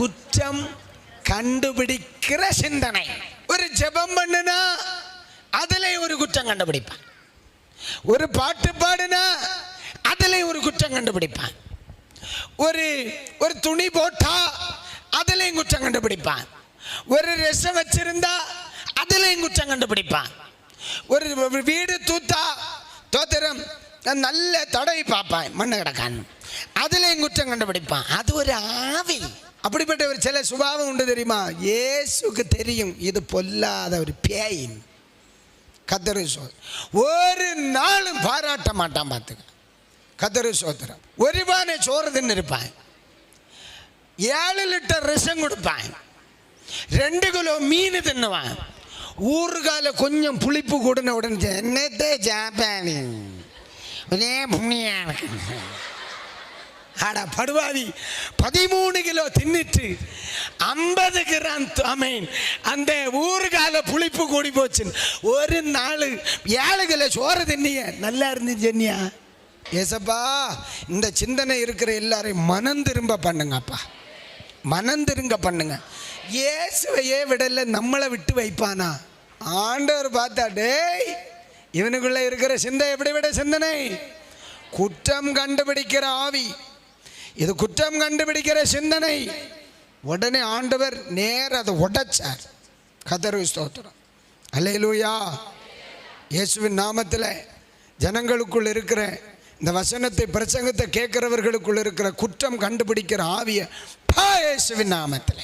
குற்றம் கண்டுபிடிக்கிற சிந்தனை. ஒரு ஜெபம் பண்ணுனா அதுல ஒரு குற்றம் கண்டுபிடிப்பான். ஒரு பாட்டு பாடுனா அதுல ஒரு குற்றம் கண்டுபிடிப்பான். ஒரு ஒரு துணி போட்டா அதுலயும் குற்றம் கண்டுபிடிப்பான். ஒரு ரசம் வச்சிருந்தா அதுலயும் குற்றம் கண்டுபிடிப்பான். ஒரு வீடு தூத்தா தோத்திரம் நல்ல தடவை பார்ப்பான் மண்ணு கிடக்கான் அதுலயும் குற்றம் கண்டுபிடிப்பான். அது ஒரு ஆவி. அப்படிப்பட்ட ஒரு சில சுபாவம் உண்டு தெரியுமா? இயேசுக்கு தெரியும் இது பொல்லாத ஒரு பேயின். கத்தரு சோதரம் ஒரு நாளும் பாராட்ட மாட்டான் பார்த்துக்க. கத்தரு சோதரம் ஒரு பானை சோறு தின்னு இருப்பான். ஏழு லிட்டர் ரசம் கொடுப்பான். ரெண்டு கிலோ மீன் தின்னுவான். ஊறுகால கொஞ்சம் புளிப்பு கூடன உடனே என்னத்தே ஜாப்பானி? ஒரே புண்ணியா அட படுவாதி. படுவாவி பதிமூணு கிலோ தின்னுட்டு ஐம்பது கிராம் அமீன் அந்த ஊருக்கால புளிப்பு கூடி போச்சு ஒரு நாள் ஏழு கிலோ சோறு தின்னிய. நல்லா இருந்துச்சு சொன்னியா ஏசப்பா இந்த சிந்தனை இருக்கிற எல்லாரையும் மனம் திரும்ப பண்ணுங்கப்பா. மனம் திரும்ப பண்ணுங்க. இயேசுவையே விடல நம்மளை விட்டு வைப்பானா? ஆண்டவர் பார்த்தா டேய் இவனுக்குள்ள இருக்கிற சிந்தை எப்படி விட சிந்தனை? குற்றம் கண்டுபிடிக்கிற ஆவி. இது குற்றம் கண்டுபிடிக்கிற சிந்தனை. உடனே ஆண்டவர் நேர அதை உடைச்சார். கதரு ஸ்தோத்திரம். அல்லையிலூயா இயேசுவின் நாமத்தில் ஜனங்களுக்குள் இருக்கிற இந்த வசனத்தை பிரசங்கத்தை கேட்கிறவர்களுக்குள் இருக்கிற குற்றம் கண்டுபிடிக்கிற ஆவிய பா இயேசுவின் நாமத்தில்.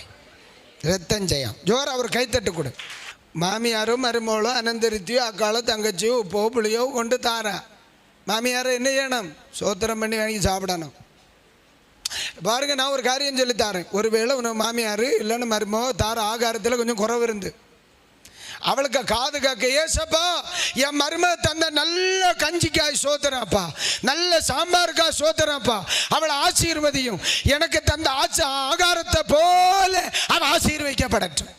ரத்தம் ஜெயம். ஜோர் அவர் கைத்தட்டு கொடு. மாமியாரோ மருமகளோ அனந்தரித்தியோ அக்காலோ தங்கச்சியோ உப்போ புளியோ கொண்டு தாரா. மாமியாரை என்ன செய்யணும் சோத்திரம் பண்ணி வாங்கி சாப்பிடணும். பாருங்க நான் ஒரு காரியம் சொல்லி ஒரு ஒருவேளை உனக்கு மாமியார் இல்லைன்னு மருமோ தார ஆகாரத்தில் கொஞ்சம் குறவு இருந்து அவளுக்கு காது காக்க ஏசப்பா என் மரும தந்த நல்ல கஞ்சிக்காய் சோத்துறாப்பா. நல்ல சாம்பாருக்காய் சோத்துறாப்பா. அவளை ஆசீர்வதியும். எனக்கு தந்த ஆச்ச ஆகாரத்தை போல அவள் ஆசீர்வதிக்கப்படட்டும்.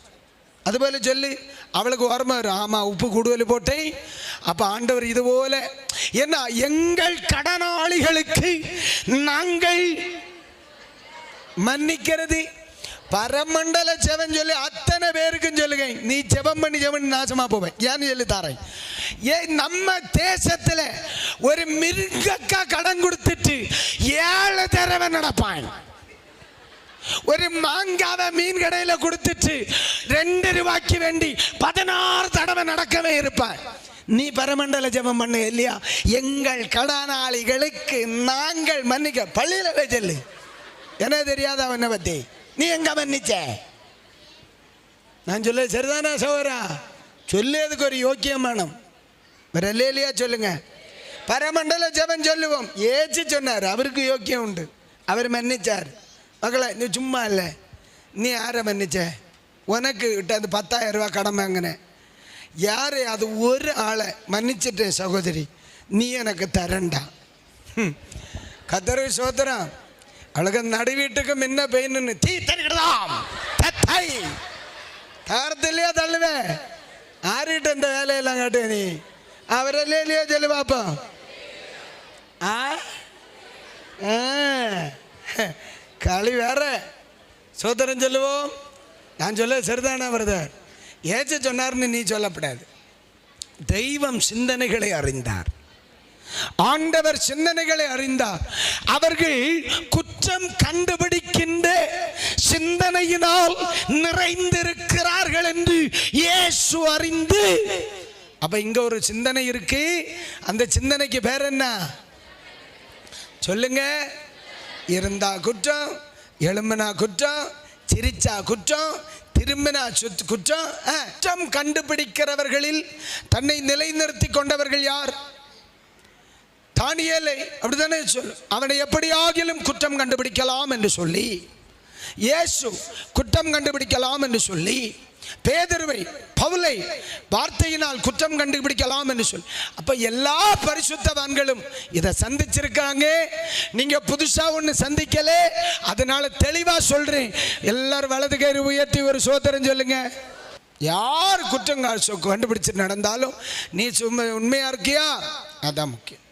அதுபோல சொல்லி அவளுக்கு ஓரமா இரு. ஆமா உப்பு கூடுதல் போட்டேன். அப்ப ஆண்டவர் இது போல என்ன எங்கள் கடனாளிகளுக்கு நாங்கள் மன்னிக்கிறது. பரமண்டல ஜெபம் சொல்லி அத்தனை பேருக்கும் சொல்லுங்க நீ ஜெபம் பண்ணி ஜெபம் பண்ணி நாசமா போவேன். ஏன்னு சொல்லி தாரேன். ஏன் நம்ம தேசத்துல ஒரு மிருகக்கா கடன் கொடுத்துட்டு ஏழு தடவை நடப்பான். ஒரு மாங்காவை மீன் கடையில கொடுத்துட்டு ரெண்டு ரூபாய்க்கு வேண்டி பதினாறு தடவை நடக்கவே இருப்பான். நீ பரமண்டல ஜெபம் பண்ணு இல்லையா? எங்கள் கடனாளிகளுக்கு நாங்கள் மன்னிக்க பள்ளியில சொல்லு. என்ன தெரியாத அவனை பற்றி நீ எங்கே மன்னிச்ச? நான் சொல்ல சரிதானா சோரா சொல்லியதுக்கு ஒரு யோக்கியம் வேணும். வேற இல்லையா சொல்லுங்க? பரமண்டல ஜெபம் சொல்லுவோம். ஏச்சு சொன்னார் அவருக்கு யோக்கியம் உண்டு. அவர் மன்னிச்சார். மகளே நீ சும்மா இல்லை. நீ யாரை மன்னிச்ச? உனக்கு கிட்ட அந்த பத்தாயிரம் ரூபா கடன் வாங்கினேன். யார் அது ஒரு ஆளை மன்னிச்சிட்டேன் சகோதரி? நீ எனக்கு தரண்டா. ஹம். கத்தரு சோதரம் அவளுக்கு நடு வீட்டுக்கு முன்ன பெயின்னு தீ தருகிறதாம் தத்தை. தாரத்திலேயே தள்ளுவேன் ஆறிட்டு இந்த வேலையெல்லாம் காட்டு நீ. அவரല്ലേ இல்லையோ சொல்லி பாப்போம். ஆ? ஆ. களி வேற. சோதரன் சொல்லுவோம். நான் சொல்ல சரிதானா பிரதர்? ஏச்ச சொன்னார்னு நீ சொல்லப்படாது. தெய்வம் சிந்தனைகளை அறிந்தார். ஆண்டவர் சிந்தனைகளை அறிந்தார். அவர்கள் குற்றம் கண்டுபிடிக்கின்ற சிந்தனையினால் நிறைந்திருக்கிறார்கள் என்று இயேசு அறிந்து. அப்ப இங்க ஒரு சிந்தனை இருக்கு. அந்த சிந்தனைக்கு பேர் என்ன? சொல்லுங்க. இருந்தா குற்றம் எழும்பினா குற்றம் சிரிச்சா குற்றம் திரும்பினா சுத் குற்றம் குற்றம் கண்டுபிடிக்கிறவர்களில் தன்னை நிலைநிறுத்தி கொண்டவர்கள் யார்? தானியலை அப்படித்தானே சொல்லு. அவனை எப்படியாகிலும் குற்றம் கண்டுபிடிக்கலாம் என்று சொல்லி இயேசு குற்றம் கண்டுபிடிக்கலாம் என்று சொல்லி பேதருவை பவுலை வார்த்தையினால் குற்றம் கண்டுபிடிக்கலாம் என்று சொல்லி. அப்ப எல்லா பரிசுத்தவான்களும் இதை சந்திச்சிருக்காங்க. நீங்க புதுசா ஒன்று சந்திக்கல. அதனால தெளிவா சொல்றேன். எல்லாரும் வலது கயிறு உயர்த்தி ஒரு சோதரம் சொல்லுங்க. யார் குற்றம் கண்டுபிடிச்சு நடந்தாலும் நீ சும்மா உண்மையா இருக்கியா? அதான் முக்கியம்.